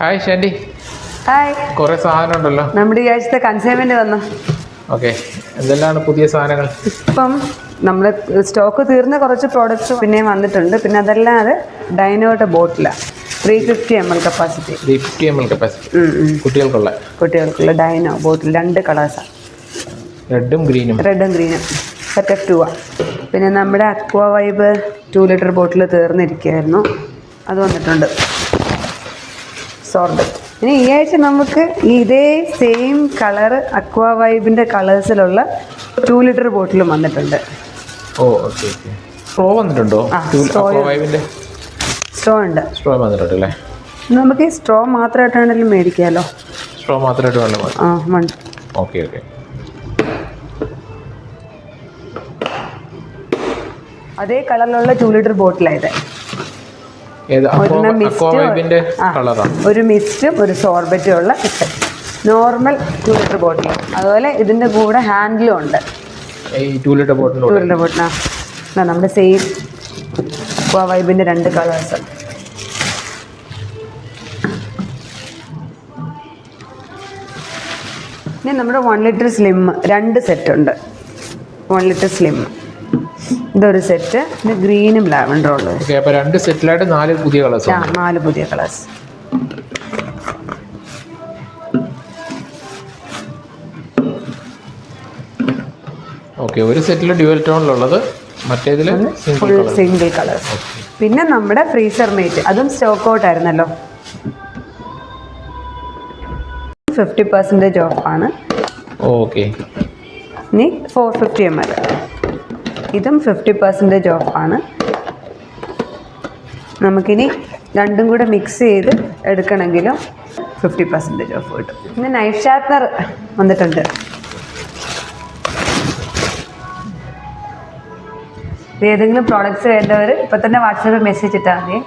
Hi Shandy hi കുറെ സാധനം ഉണ്ടല്ലോ നമ്മുടെ ഈ ആഴ്ചത്തെ കൺസൈൻമെന്റ് വന്നു? ഓക്കെ എന്തെല്ലാമാണ് പുതിയ സാധനങ്ങൾ? ഇപ്പം നമ്മൾ സ്റ്റോക്ക് തീർന്ന കുറച്ച് പ്രോഡക്റ്റ്സ് പിന്നെയും വന്നിട്ടുണ്ട്. പിന്നെ അതല്ലാതെ ഡൈനോട്ട് ബോട്ടിലാണ് three fifty M L capacity three fifty M L capacity കുട്ടികൾക്കുള്ള? കുട്ടികൾക്കുള്ള ഡൈനോ ബോട്ടിൽ രണ്ട് കളേഴ്സാണ് റെഡും ഗ്രീനും റെഡും ഗ്രീനും സെറ്റ് ഓഫ് ടു ആണ് പിന്നെ നമ്മുടെ Aqua Vibe two litre bottle തീർന്നിരിക്കുകയായിരുന്നു. അത് വന്നിട്ടുണ്ട്. സോർബറ്റ് ഇനി ഈ ആഴ്ച നമുക്ക് ഇതേ സെയിം കളർ അക്വാ വൈബിന്റെ കളേഴ്സിലുള്ള ടു ലിറ്റർ ബോട്ടിലും വന്നിട്ടുണ്ട്. ഓ ഓക്കെ ഓക്കെ സ്ട്രോ വന്നിട്ടുണ്ടോ? ആ, അക്വാ വൈവിന്റെ സ്ട്രോ ഉണ്ട്. സ്ട്രോ വന്നിട്ടുണ്ട് അല്ലേ നമുക്ക് ഈ സ്ട്രോ മാത്രമായിട്ടാണെങ്കിലും മേടിക്കാമല്ലോ സ്ട്രോ മാത്രമായിട്ട് വെള്ളം മതി ആ മൺ ഓക്കെ ഓക്കെ അതേ കളറിലുള്ള ടു ലിറ്റർ ബോട്ടിലായത് ഏത് ഒരെണ്ണം അക്വാ മിസ്റ്റ് വൈബിന്റെ ആ, കളറാണ് ഒരു മിസ്റ്റും ഒരു സോർബറ്റും ഉള്ള നോർമൽ ടു ലിറ്റർ ബോട്ടിൽ അതുപോലെ ഇതിന്റെ കൂടെ ഹാൻഡിലും ഉണ്ട്. ടു ലിറ്റർ ബോട്ടിന്റെ ടു ലിറ്റർ ബോട്ടിലാ നമ്മുടെ സെയിം വൈബിന്റെ വൈബിന്റെ രണ്ട് കളേഴ്സ് ഇനി നമ്മുടെ വൺ ലിറ്റർ സ്ലിം രണ്ട് സെറ്റ് ഉണ്ട്. വൺ ലിറ്റർ സ്ലിം ഇതൊരു സെറ്റ് ഇത് ഗ്രീനും ലാവൻഡറും ഉള്ളത്. ഓക്കെ അപ്പോൾ രണ്ട് സെറ്റിലായിട്ട് നാല് പുതിയ കളേഴ്സ് ആ നാല് പുതിയ കളേഴ്സ് ഓക്കെ ഒരു സെറ്റിൽ ഡ്യുവൽ ടോണിലുള്ളത് മറ്റേതിൽ single full colour single colours പിന്നെ നമ്മുടെ ഫ്രീസർ മേറ്റ് അതും സ്റ്റോക്ക് ഔട്ട് ആയിരുന്നല്ലോ. ഫിഫ്റ്റി പെർസെന്റേജ് ഓഫാണ് ഓക്കെ ഇനി ഫോർ ഫിഫ്റ്റി എം എൽ ഇതും ഫിഫ്റ്റി പെർസെന്റേജ് ഓഫാണ് നമുക്കിനി രണ്ടും കൂടെ മിക്സ് ചെയ്ത് എടുക്കണമെങ്കിലും ഫിഫ്റ്റി പെർസെന്റേജ് ഓഫ് കിട്ടും. പിന്നെ നൈഫ് ഷാർപ്പനർ വന്നിട്ടുണ്ട്. ഏതെങ്കിലും പ്രോഡക്റ്റ്സ് വേണ്ടവർ ഇപ്പം തന്നെ വാട്സാപ്പിൽ മെസ്സേജ് ഇട്ടാൽ മതി.